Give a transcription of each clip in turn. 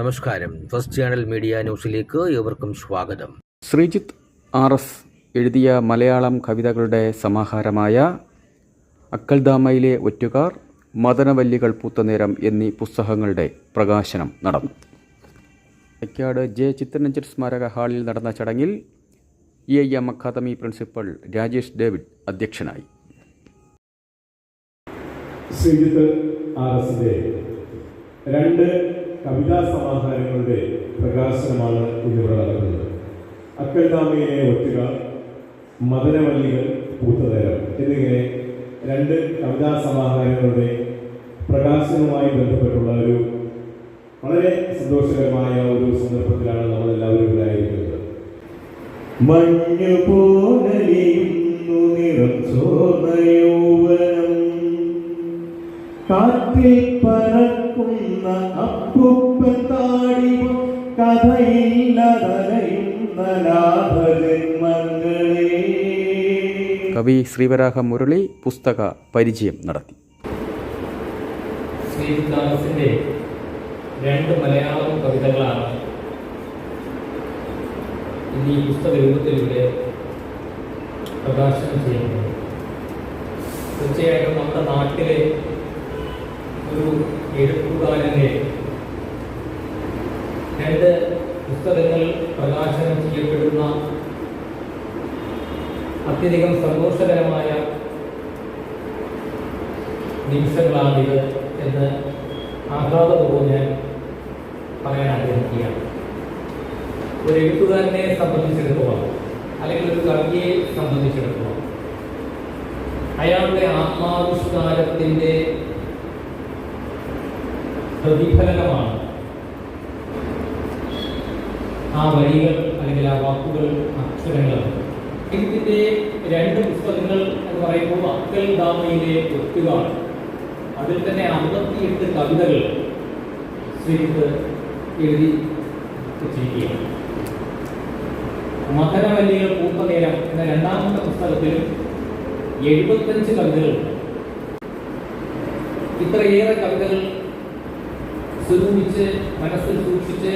നമസ്കാരം. First channel media ന്യൂസിലേക്ക് ഏവർക്കും സ്വാഗതം. ശ്രീജിത്ത് ആർ എസ് എഴുതിയ മലയാളം കവിതകളുടെ സമാഹാരമായ അക്കൽദാമയിലെ ഒറ്റുകാർ മദനവല്ലികൾ പൂത്തനേരം എന്നീ പുസ്തകങ്ങളുടെ പ്രകാശനം നടന്നു. തെക്കാട് ജെ. ചിത്രരഞ്ജൻ സ്മാരക ഹാളിൽ നടന്ന ചടങ്ങിൽ E I. M. Academy principal Rajesh David അധ്യക്ഷനായി. ശ്രീജിത്ത് ആർ എസിന്റെ രണ്ട് കവിതാ സമാഹാരങ്ങളുടെ പ്രകാശനമാണ് ഇന്നിവിടെ നടക്കുന്നത്. അക്കൽദാമയിലെ ഒറ്റുക മദനവല്ലികൾ പൂത്തതരം. എന്നിങ്ങനെ രണ്ട് കവിതാ സമാഹാരങ്ങളുടെ പ്രകാശനവുമായി ബന്ധപ്പെട്ടുള്ള ഒരു വളരെ സന്തോഷകരമായ ഒരു സന്ദർഭത്തിലാണ് നമ്മളെല്ലാവരും ഇവിടെ ആയിരിക്കുന്നത്. മഞ്ഞു പോലലിയുന്നു കവി ശ്രീവരാഹ മുരളി പുസ്തക പരിചയം നടത്തി. ശ്രീദാസിന്റെ രണ്ട് മലയാളം കവിതകളാണ് ഇന്ന് ഈ പുസ്തക രൂപത്തിലൂടെ പ്രകാശനം ചെയ്യുന്നത്. തീർച്ചയായിട്ടും നമ്മുടെ നാട്ടിലെ ഒരു എഴുത്തുകാരന്റെ പുസ്തകങ്ങൾ പ്രകാശനം ചെയ്യപ്പെടുന്ന അത്യധികം സന്തോഷകരമായ നിമിഷങ്ങളാണിത് എന്ന് ആഹ്ലാദപൂർവം ഞാൻ പറയാൻ ആഗ്രഹിക്കുകയാണ്. ഒരു എഴുത്തുകാരനെ സംബന്ധിച്ചിടത്തോളം അല്ലെങ്കിൽ ഒരു കവിയെ സംബന്ധിച്ചിടത്തോളം അയാളുടെ ആത്മാവിഷ്കാരത്തിന്റെ പ്രതിഫലനമാണ് ആ വരികൾ അല്ലെങ്കിൽ ആ വാക്കുകൾ അക്ഷരങ്ങൾ ഇതിന്റെ രണ്ട് പുസ്തകങ്ങൾ എന്ന് പറയുമ്പോൾ അക്കൽ ദാമയിലെ ഒത്തുകാണ് അതിൽ തന്നെ അമ്പത്തിയെട്ട് കവിതകൾ ശ്രീജിത്ത് എഴുതി വെച്ചിരിക്കുകയാണ്. മകരവല്ലികൾ പൂപ്പനേരം എന്ന രണ്ടാമത്തെ പുസ്തകത്തിൽ എഴുപത്തഞ്ച് കവിതകളുണ്ട് ഇത്രയേറെ കവിതകൾ സ്വരൂപിച്ച് മനസ്സിൽ സൂക്ഷിച്ച്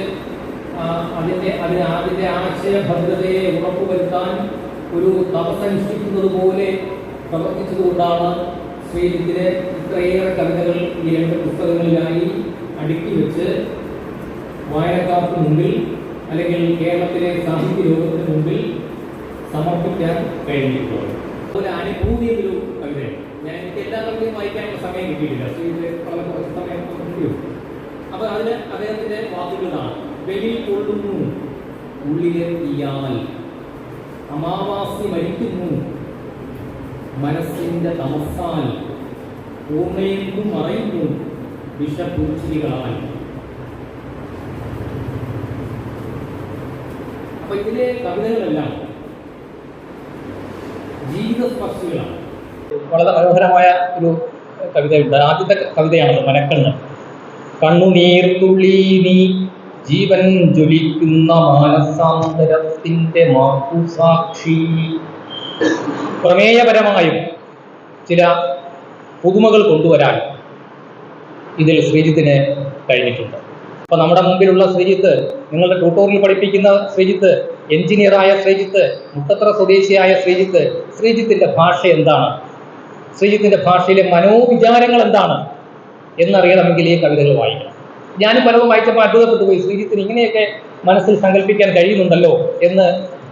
അതിന്റെ അതിന് അതിന്റെ ആശയഭദ്രതയെ ഉറപ്പുവരുത്താൻ ഒരു തപസനുഷ്ഠിക്കുന്നത് പോലെ പ്രവർത്തിച്ചതുകൊണ്ടാണ് ശ്രീജിത്തിന് ഇത്രയേറെ കവിതകൾ ഈ രണ്ട് പുസ്തകങ്ങളിലായി അടുക്കി വെച്ച് വായനക്കാർക്ക് മുമ്പിൽ അല്ലെങ്കിൽ കേരളത്തിലെ സാഹിത്യ ലോകത്തിന് മുമ്പിൽ സമർപ്പിക്കാൻ കഴിഞ്ഞിട്ടുള്ളത്. അതുപോലെ അനുഭൂതി ഒരു കവിതയാണ് ഞാൻ എനിക്ക് എല്ലാ കവിതയും വായിക്കാനുള്ള സമയം കിട്ടിയിട്ടില്ല. ശ്രീജിത്ത് വളരെ കുറച്ച് സമയം കിട്ടിയോ അപ്പൊ അതിന് അദ്ദേഹത്തിന്റെ വാക്കുകളാണ് വെളിയിൽ ഉള്ളിലെ തീയാൽ അമാവാസി മരിക്കുന്നു. മനസ്സിന്റെ തമസാൽ പൂർണയെങ്കു മറയുന്നു വിഷപൂച്ചിരികളാൽ അപ്പൊ ഇതിലെ കവിതകളെല്ലാം ജീവിതസ്പർശികളാണ് വളരെ മനോഹരമായ ഒരു കവിതയുണ്ട്. ആദ്യത്തെ കവിതയാണ് മനക്കണ്ണ്. കണ്ണുനീർ തുള്ളി നീ ജീവൻ ജ്വലിക്കുന്ന മാനസാന്തരത്തിന്റെ മാതൃസാക്ഷി പ്രമേയപരമായും ചില പുതുമകൾ കൊണ്ടുവരാൻ ഇതിൽ ശ്രീജിത്തിന് കഴിഞ്ഞിട്ടുണ്ട്. അപ്പൊ നമ്മുടെ മുമ്പിലുള്ള ശ്രീജിത്ത് നിങ്ങളുടെ ട്യൂട്ടോറിയൽ പഠിപ്പിക്കുന്ന ശ്രീജിത്ത് എഞ്ചിനീയറായ ശ്രീജിത്ത് മുട്ടത്ര സ്വദേശിയായ ശ്രീജിത്ത് ശ്രീജിത്തിന്റെ ഭാഷ എന്താണ്? ശ്രീജിത്തിന്റെ ഭാഷയിലെ മനോവിചാരങ്ങൾ എന്താണ്? എന്നറിയണമെങ്കിൽ ഈ കവിതകൾ വായിക്കണം. ഞാനും പലതും വായിച്ചപ്പോൾ അത്ഭുതപ്പെട്ടു പോയി ശ്രീജിത്തിന് ഇങ്ങനെയൊക്കെ മനസ്സിൽ സങ്കല്പിക്കാൻ കഴിയുന്നുണ്ടല്ലോ എന്ന്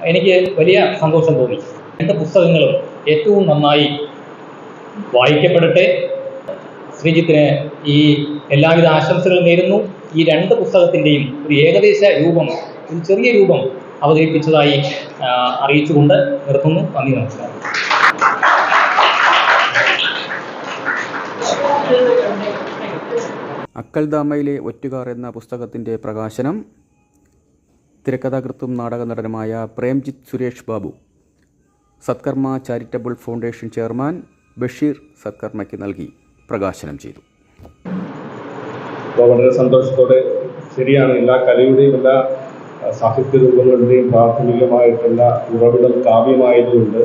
എനിക്ക് വലിയ സന്തോഷം തോന്നി. എന്റെ പുസ്തകങ്ങളും ഏറ്റവും നന്നായി വായിക്കപ്പെടട്ടെ. ശ്രീജിത്തിന് ഈ എല്ലാവിധ ആശംസകളും നേരുന്നു. ഈ രണ്ട് പുസ്തകത്തിന്റെയും ഒരു ഏകദേശ രൂപം ഒരു ചെറിയ രൂപം അവതരിപ്പിച്ചതായി അറിയിച്ചുകൊണ്ട് നിർത്തുന്നു. നന്ദി നമസ്കാരം. അക്കൽദാമയിലെ ഒറ്റുകാർ എന്ന പുസ്തകത്തിന്റെ പ്രകാശനം തിരക്കഥാകൃത്തും നാടക നടനുമായ Premjith Suresh Babu Satkarma charitable foundation chairman Basheer സത്കർമ്മയ്ക്ക് നൽകി പ്രകാശനം ചെയ്തു. അപ്പോൾ വളരെ സന്തോഷത്തോടെ ശരിയാണ്. എല്ലാ കലയുടെയും എല്ലാ സാഹിത്യ രൂപങ്ങളുടെയും പ്രാഥമികമായിട്ടുള്ള ഉറവിടം കാവ്യമായതുകൊണ്ട്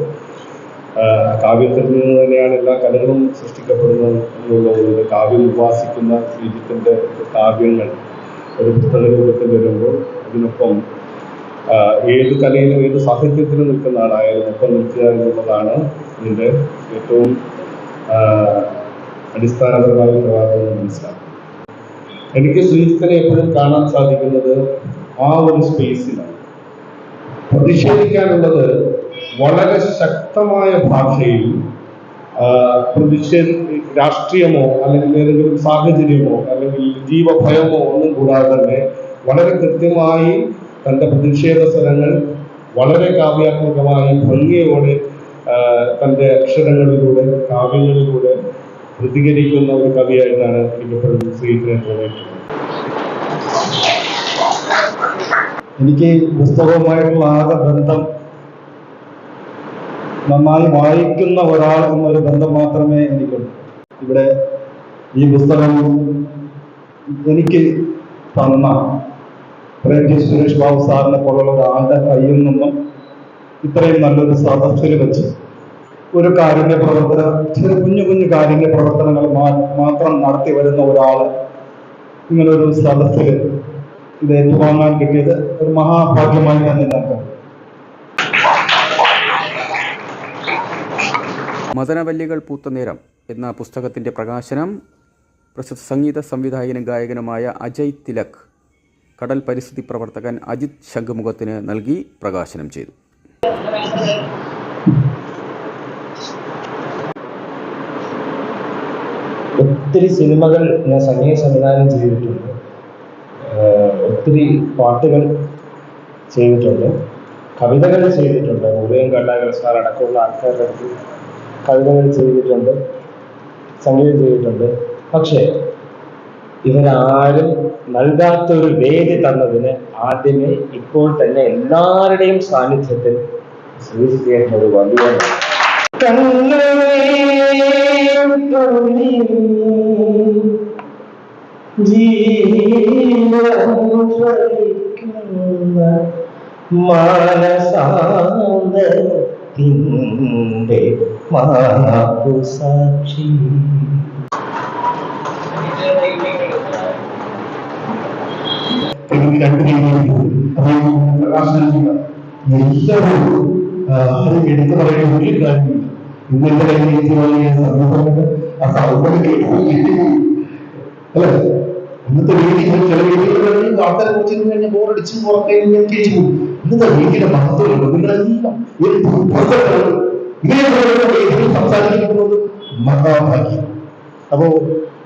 കാവ്യത്തിൽ നിന്ന് തന്നെയാണ് എല്ലാ കലകളും സൃഷ്ടിക്കപ്പെടുന്നത് എന്നുള്ളതുകൊണ്ട് കാവ്യം ഉപാസിക്കുന്ന ശ്രീജിത്തിന്റെ കാവ്യങ്ങൾ ഒരു പുസ്തക രൂപത്തിൽ വരുമ്പോൾ അതിനൊപ്പം ആ, ഏത് കലയിലും ഏത് സാഹിത്യത്തിലും നിൽക്കുന്ന ആളായാലും ഒപ്പം നിൽക്കുക എന്നുള്ളതാണ് ഇതിന്റെ ഏറ്റവും അടിസ്ഥാനപരമായ ഉത്തരവാദിത്വം മനസ്സിലാക്കും. എനിക്ക് ശ്രീജിത്തിനെ എപ്പോഴും കാണാൻ സാധിക്കുന്നത് ആ ഒരു സ്പേസിലാണ് പ്രതിഷേധിക്കാനുള്ളത് വളരെ ശക്തമായ ഭാഷയിൽ പ്രതിഷേധ രാഷ്ട്രീയമോ അല്ലെങ്കിൽ ഏതെങ്കിലും സാഹചര്യമോ അല്ലെങ്കിൽ ജീവഭയമോ ഒന്നും കൂടാതെ തന്നെ വളരെ കൃത്യമായി തന്റെ പ്രതിഷേധ സ്വരങ്ങൾ വളരെ കാവ്യാത്മകമായി ഭംഗിയോടെ തന്റെ അക്ഷരങ്ങളിലൂടെ കാവ്യങ്ങളിലൂടെ പ്രതികരിക്കുന്ന ഒരു കവിയായിട്ടാണ് എനിക്കെപ്പോഴും ശ്രീധരൻ എനിക്ക് പുസ്തകവുമായിട്ടുള്ള ആകെ ബന്ധം നന്നായി വായിക്കുന്ന ഒരാൾ എന്നൊരു ബന്ധം മാത്രമേ എനിക്കുള്ളൂ. ഇവിടെ ഈ പുസ്തകം എനിക്ക് തന്ന പ്രേംജി സുരേഷ് ബാബു സാറിനെ പോലുള്ള ഒരാളുടെ കയ്യിൽ നിന്നും ഇത്രയും നല്ലൊരു സദസ്സിൽ വെച്ച് ഒരു കാരുണ്യ പ്രവർത്തന ചെറു കുഞ്ഞു കുഞ്ഞു കാരുണ്യ പ്രവർത്തനങ്ങൾ മാത്രം നടത്തി വരുന്ന ഒരാൾ ഇങ്ങനൊരു സദസ്സിൽ ഇത് ഏറ്റുവാങ്ങാൻ കിട്ടിയത് ഒരു മഹാഭാഗ്യമായി തന്നെ ഞാൻ മദനവല്ലികൾ പൂത്ത നേരം എന്ന പുസ്തകത്തിന്റെ പ്രകാശനം പ്രസിദ്ധ സംഗീത സംവിധായകനും ഗായകനുമായ അജയ് തിലക് കടൽ പരിസ്ഥിതി പ്രവർത്തകൻ അജിത് ശംഖുമുഖത്തിന് നൽകി പ്രകാശനം ചെയ്തു. ഒത്തിരി സിനിമകൾ ഞാൻ സംഗീത സംവിധാനം ചെയ്തിട്ടുണ്ട്. ഒത്തിരി പാട്ടുകൾ ചെയ്തിട്ടുണ്ട്. കവിതകൾ ചെയ്തിട്ടുണ്ട്. ഉദയം കണ്ടാകൽ സാർ അടക്കമുള്ള ആൾക്കാരുടെ അടുത്ത് കവിതകൾ ചെയ്തിട്ടുണ്ട് സംഗീതം ചെയ്തിട്ടുണ്ട്. പക്ഷേ ഇവരാരും നൽകാത്തൊരു വേദി തന്നതിന് ആദ്യമേ ഇപ്പോൾ തന്നെ എല്ലാവരുടെയും സാന്നിധ്യത്തിൽ സൂചിപ്പിക്കേണ്ട ഒരു വലിയ മാനസാന്തരത്തിന്റെ മാപ്പു സാക്ഷി. മാപ്പു രീതിയിൽ ആരും എടുത്തു പറയുന്ന ഒരു ഇന്നത്തെ ചില വീടുകളിൽ ആൾക്കാരെ കുറിച്ച് കഴിഞ്ഞാൽ ബോറടിച്ച് പുറത്തേക്ക് ഇന്നത്തെ വീട്ടിലെ മഹത്വമുണ്ട് നിങ്ങളെല്ലാം ഒരു പുസ്തകമാണ് ഇങ്ങനെയുള്ള വേദിയിൽ സംസാരിക്കുന്നത് മഹാഭാഗ്യം. അപ്പോ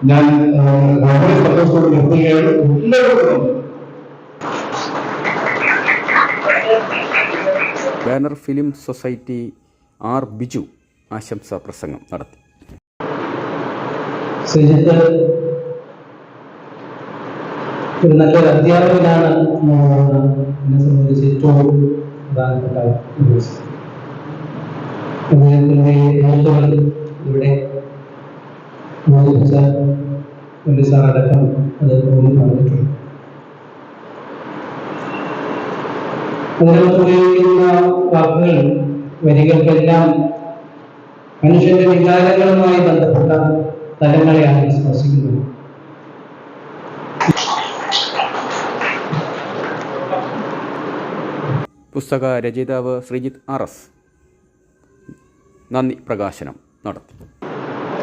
ഞാൻ ആ, വളരെ സന്തോഷത്തോടെ നിർത്തുകയാണ്. എല്ലാവർക്കും നന്ദി. Banner film society R Biju ആശംസാ പ്രസംഗം നടത്തി. ശ്രീജിത്ത് നല്ലൊരു അധ്യാപകനാണ് എന്നെ സംബന്ധിച്ച് ഏറ്റവും പ്രധാനപ്പെട്ട ഇവിടെ ബോധിപ്പിച്ച സാർ അടക്കം അത് ഊന്നി പറഞ്ഞിട്ടുണ്ട് ഉപയോഗിക്കുന്ന വാക്കുകൾ വരികൾക്കെല്ലാം മനുഷ്യന്റെ വികാരങ്ങളുമായി ബന്ധപ്പെട്ട തലങ്ങളെയാണ് സ്പർശിക്കുന്നത് പുസ്തക രചയിതാവ് ശ്രീജിത്ത് ആർ എസ്. നന്ദി പ്രകാശനം നടത്തി.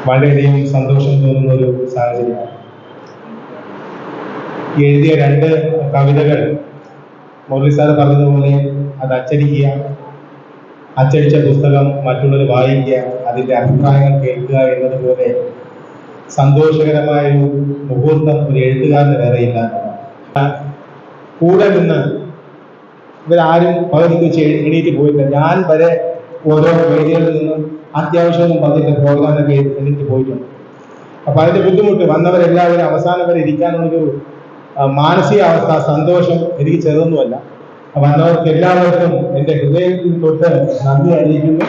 വളരെയധികം സന്തോഷം തോന്നുന്ന ഒരു സാഹചര്യമാണ്. എഴുതിയ രണ്ട് കവിതകൾ മൗലി സാർ പറഞ്ഞതുപോലെ അത് അച്ചടിക്കുക അച്ചടിച്ച പുസ്തകം മറ്റുള്ളവർ വായിക്കുക അതിന്റെ അഭിപ്രായങ്ങൾ കേൾക്കുക എന്നതുപോലെ സന്തോഷകരമായ ഒരു മുഹൂർത്തം ഒരു എഴുത്തുകാരന് വേറെയില്ല കൂടെ നിന്ന് ഇവരാരും പകുതിക്ക് എണീറ്റ് പോയില്ല ഞാൻ വരെ ഓരോ വേദികളിൽ നിന്നും അത്യാവശ്യം പറഞ്ഞിട്ട് പ്രോഗ്രാമിനൊക്കെ എണീറ്റ് പോയിട്ടുണ്ട്. അപ്പൊ അതിന്റെ ബുദ്ധിമുട്ട് വന്നവരെല്ലാവരും അവസാനം വരെ ഇരിക്കാനുള്ളൊരു മാനസിക മാനസികാവസ്ഥ സന്തോഷം എനിക്ക് ചെറുതൊന്നുമല്ല. വന്നവർക്ക് എല്ലാവർക്കും എന്റെ ഹൃദയത്തിൽ തൊട്ട് നന്ദി അറിയിക്കുന്നു.